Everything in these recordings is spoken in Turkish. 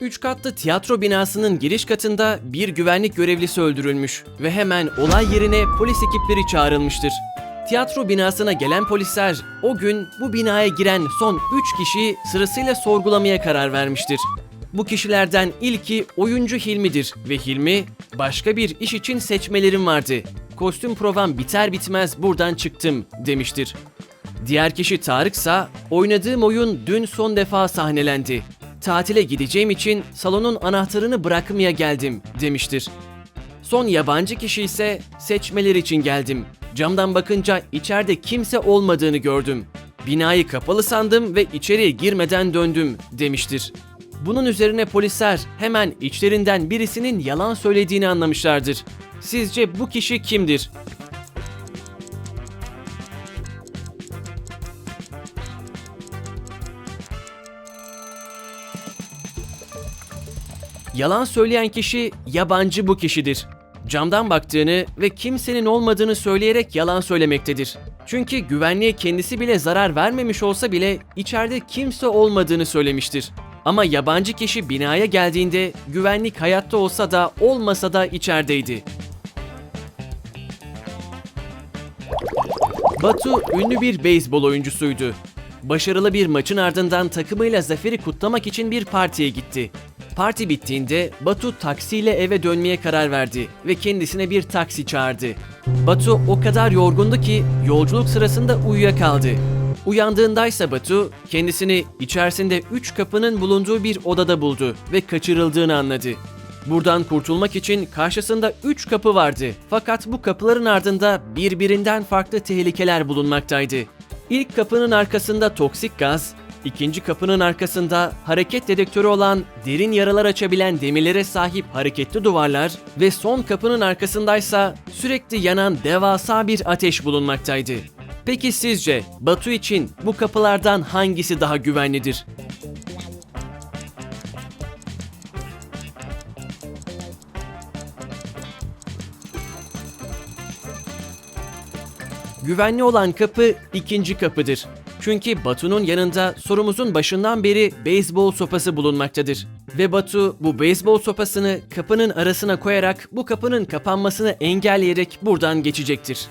Üç katlı tiyatro binasının giriş katında bir güvenlik görevlisi öldürülmüş ve hemen olay yerine polis ekipleri çağrılmıştır. Tiyatro binasına gelen polisler o gün bu binaya giren son 3 kişiyi sırasıyla sorgulamaya karar vermiştir. Bu kişilerden ilki oyuncu Hilmi'dir ve Hilmi başka bir iş için seçmelerim vardı. Kostüm provam biter bitmez buradan çıktım demiştir. Diğer kişi Tarık'sa oynadığım oyun dün son defa sahnelendi. Tatile gideceğim için salonun anahtarını bırakmaya geldim demiştir. Son yabancı kişi ise seçmeler için geldim. Camdan bakınca içeride kimse olmadığını gördüm. Binayı kapalı sandım ve içeriye girmeden döndüm demiştir. Bunun üzerine polisler hemen içlerinden birisinin yalan söylediğini anlamışlardır. Sizce bu kişi kimdir? Yalan söyleyen kişi yabancı bu kişidir. Camdan baktığını ve kimsenin olmadığını söyleyerek yalan söylemektedir. Çünkü güvenliğe kendisi bile zarar vermemiş olsa bile içeride kimse olmadığını söylemiştir. Ama yabancı kişi binaya geldiğinde güvenlik hayatta olsa da olmasa da içerideydi. Batu ünlü bir beyzbol oyuncusuydu. Başarılı bir maçın ardından takımıyla zaferi kutlamak için bir partiye gitti. Parti bittiğinde Batu taksiyle eve dönmeye karar verdi ve kendisine bir taksi çağırdı. Batu o kadar yorgundu ki yolculuk sırasında uyuyakaldı. Uyandığındaysa Batu kendisini içerisinde 3 kapının bulunduğu bir odada buldu ve kaçırıldığını anladı. Buradan kurtulmak için karşısında 3 kapı vardı. Fakat bu kapıların ardında birbirinden farklı tehlikeler bulunmaktaydı. İlk kapının arkasında toksik gaz, ikinci kapının arkasında hareket dedektörü olan derin yaralar açabilen demirlere sahip hareketli duvarlar ve son kapının arkasındaysa sürekli yanan devasa bir ateş bulunmaktaydı. Peki sizce Batu için bu kapılardan hangisi daha güvenlidir? Güvenli olan kapı ikinci kapıdır. Çünkü Batu'nun yanında sorumuzun başından beri beyzbol sopası bulunmaktadır. Ve Batu bu beyzbol sopasını kapının arasına koyarak bu kapının kapanmasını engelleyerek buradan geçecektir.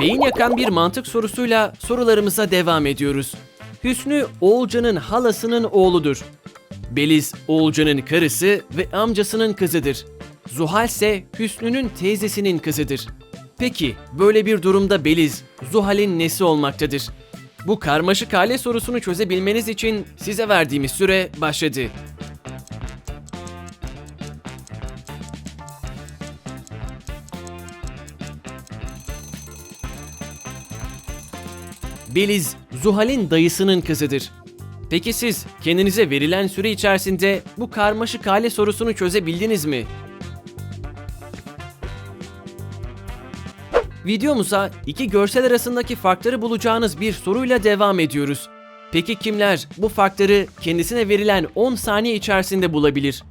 Beyin yakan bir mantık sorusuyla sorularımıza devam ediyoruz. Hüsnü Oğulcan'ın halasının oğludur. Beliz Oğulcan'ın karısı ve amcasının kızıdır. Zuhal ise Hüsnü'nün teyzesinin kızıdır. Peki böyle bir durumda Beliz, Zuhal'in nesi olmaktadır? Bu karmaşık aile sorusunu çözebilmeniz için size verdiğimiz süre başladı. Beliz, Zuhal'in dayısının kızıdır. Peki siz kendinize verilen süre içerisinde bu karmaşık aile sorusunu çözebildiniz mi? Videomuza iki görsel arasındaki farkları bulacağınız bir soruyla devam ediyoruz. Peki kimler bu farkları kendisine verilen 10 saniye içerisinde bulabilir?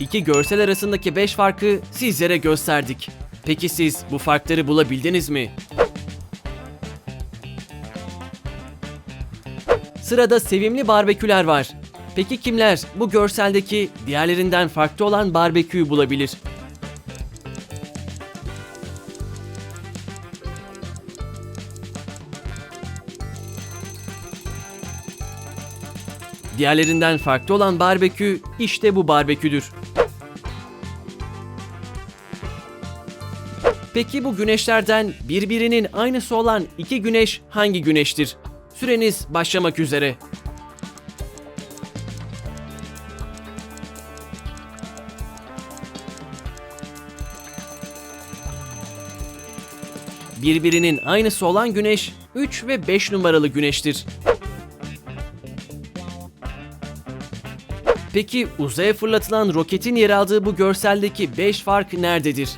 İki görsel arasındaki 5 farkı sizlere gösterdik. Peki siz bu farkları bulabildiniz mi? Sırada sevimli barbeküler var. Peki kimler bu görseldeki diğerlerinden farklı olan barbeküyü bulabilir? Diğerlerinden farklı olan barbekü işte bu barbeküdür. Peki bu güneşlerden birbirinin aynısı olan iki güneş hangi güneştir? Süreniz başlamak üzere. Birbirinin aynısı olan güneş 3 ve 5 numaralı güneştir. Peki uzaya fırlatılan roketin yer aldığı bu görseldeki 5 fark nerededir?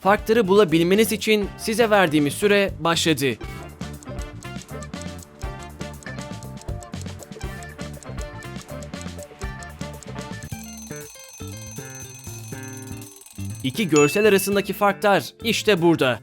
Farkları bulabilmeniz için size verdiğimiz süre başladı. İki görsel arasındaki farklar işte burada.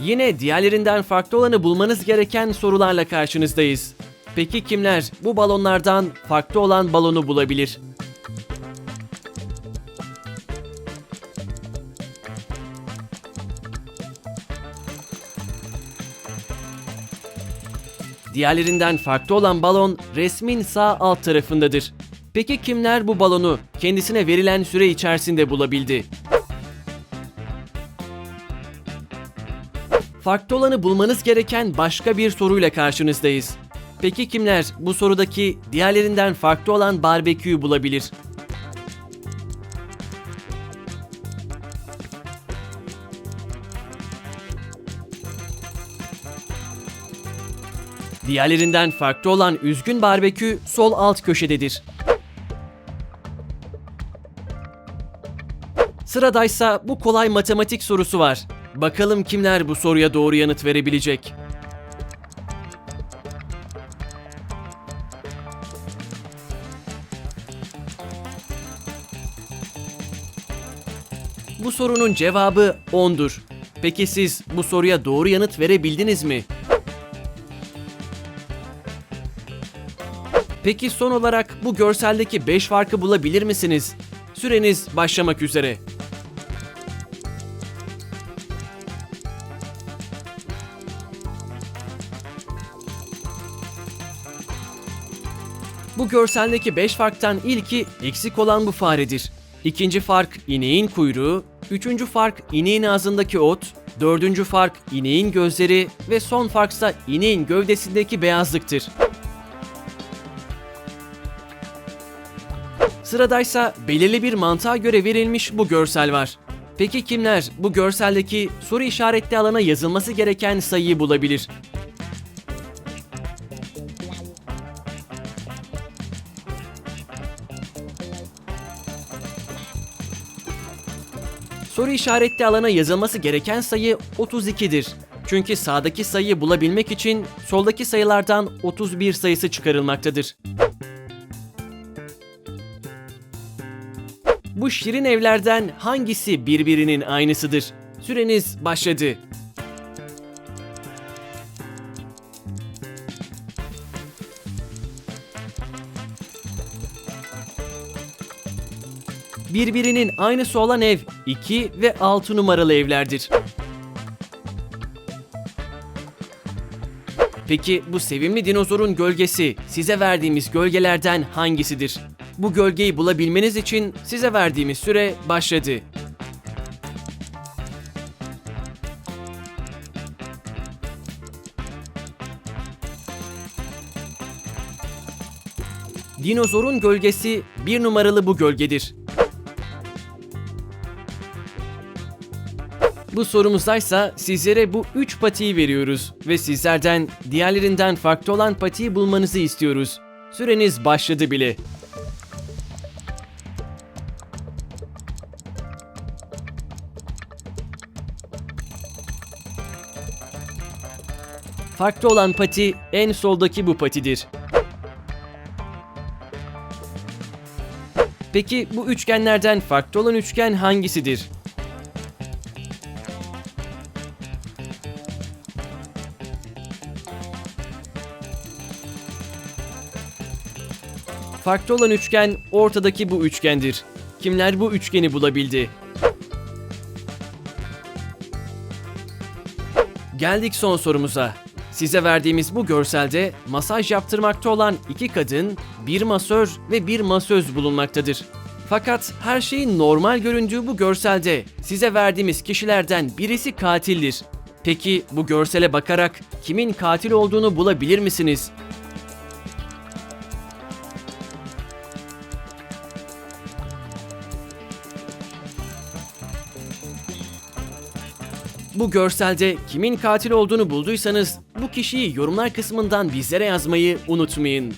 Yine diğerlerinden farklı olanı bulmanız gereken sorularla karşınızdayız. Peki kimler bu balonlardan farklı olan balonu bulabilir? Diğerlerinden farklı olan balon resmin sağ alt tarafındadır. Peki kimler bu balonu kendisine verilen süre içerisinde bulabildi? Farklı olanı bulmanız gereken başka bir soruyla karşınızdayız. Peki kimler bu sorudaki diğerlerinden farklı olan barbeküyü bulabilir? Diğerlerinden farklı olan üzgün barbekü sol alt köşededir. Sıradaysa bu kolay matematik sorusu var. Bakalım kimler bu soruya doğru yanıt verebilecek? Bu sorunun cevabı 10'dur. Peki siz bu soruya doğru yanıt verebildiniz mi? Peki son olarak bu görseldeki 5 farkı bulabilir misiniz? Süreniz başlamak üzere. Bu görseldeki 5 farktan ilki eksik olan bu faredir. İkinci fark ineğin kuyruğu, üçüncü fark ineğin ağzındaki ot, dördüncü fark ineğin gözleri ve son farksa ineğin gövdesindeki beyazlıktır. Sıradaysa belirli bir mantığa göre verilmiş bu görsel var. Peki kimler bu görseldeki soru işaretli alana yazılması gereken sayıyı bulabilir? Soru işaretli alana yazılması gereken sayı 32'dir. Çünkü sağdaki sayıyı bulabilmek için soldaki sayılardan 31 sayısı çıkarılmaktadır. Bu şirin evlerden hangisi birbirinin aynısıdır? Süreniz başladı. Birbirinin aynısı olan ev 2 ve 6 numaralı evlerdir. Peki bu sevimli dinozorun gölgesi size verdiğimiz gölgelerden hangisidir? Bu gölgeyi bulabilmeniz için size verdiğimiz süre başladı. Dinozorun gölgesi bir numaralı bu gölgedir. Bu sorumuzdaysa sizlere bu 3 patiyi veriyoruz ve sizlerden diğerlerinden farklı olan patiyi bulmanızı istiyoruz. Süreniz başladı bile. Farklı olan pati en soldaki bu patidir. Peki bu üçgenlerden farklı olan üçgen hangisidir? Farklı olan üçgen ortadaki bu üçgendir. Kimler bu üçgeni bulabildi? Geldik son sorumuza. Size verdiğimiz bu görselde masaj yaptırmakta olan iki kadın, bir masör ve bir masöz bulunmaktadır. Fakat her şeyin normal göründüğü bu görselde size verdiğimiz kişilerden birisi katildir. Peki bu görsele bakarak kimin katil olduğunu bulabilir misiniz? Bu görselde kimin katil olduğunu bulduysanız bu kişiyi yorumlar kısmından bizlere yazmayı unutmayın.